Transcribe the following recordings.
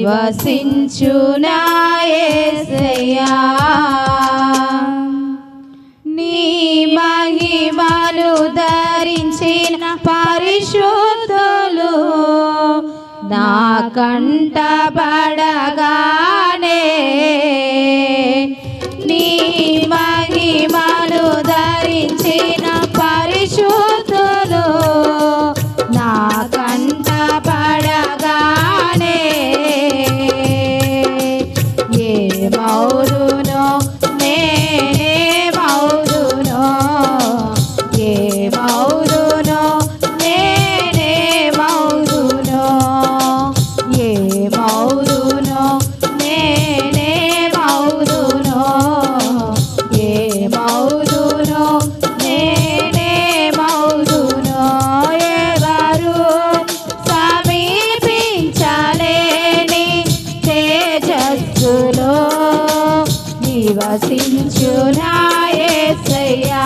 నివసించునాయసయా నీ మహిమలు ధరించిన పరిశుద్ధులు నా కంటబడగా రక్షించురా ఏసయ్యా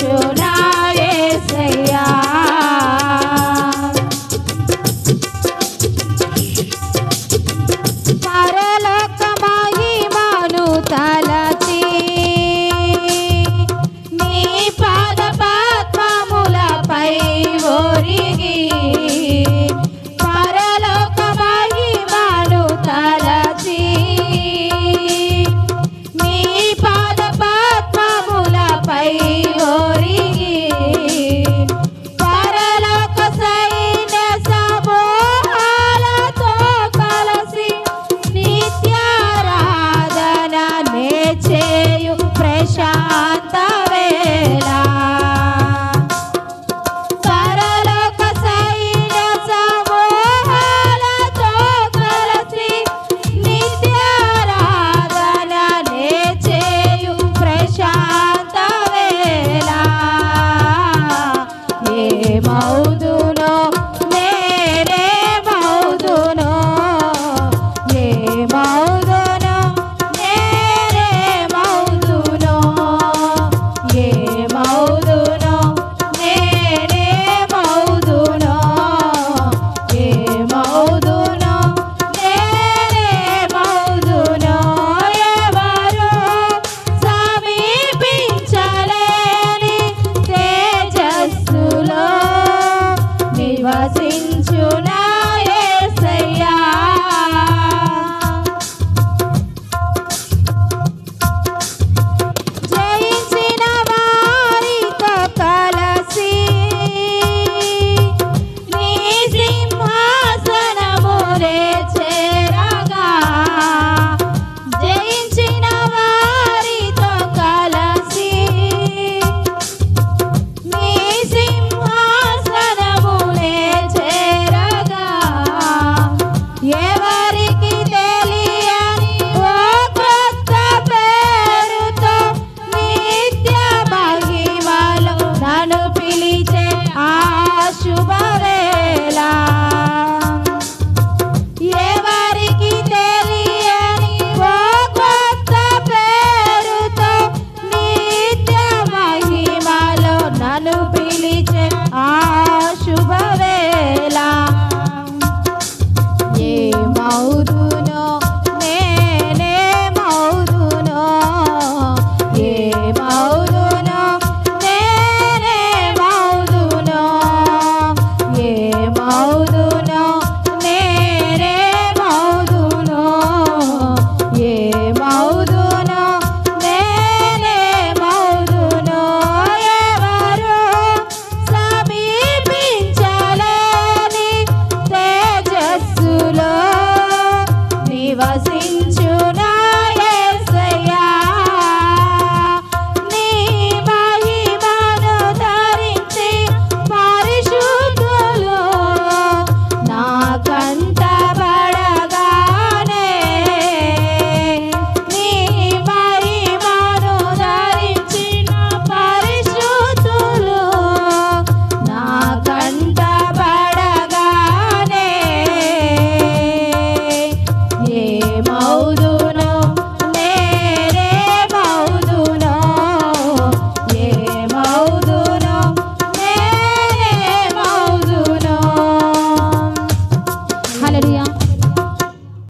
should.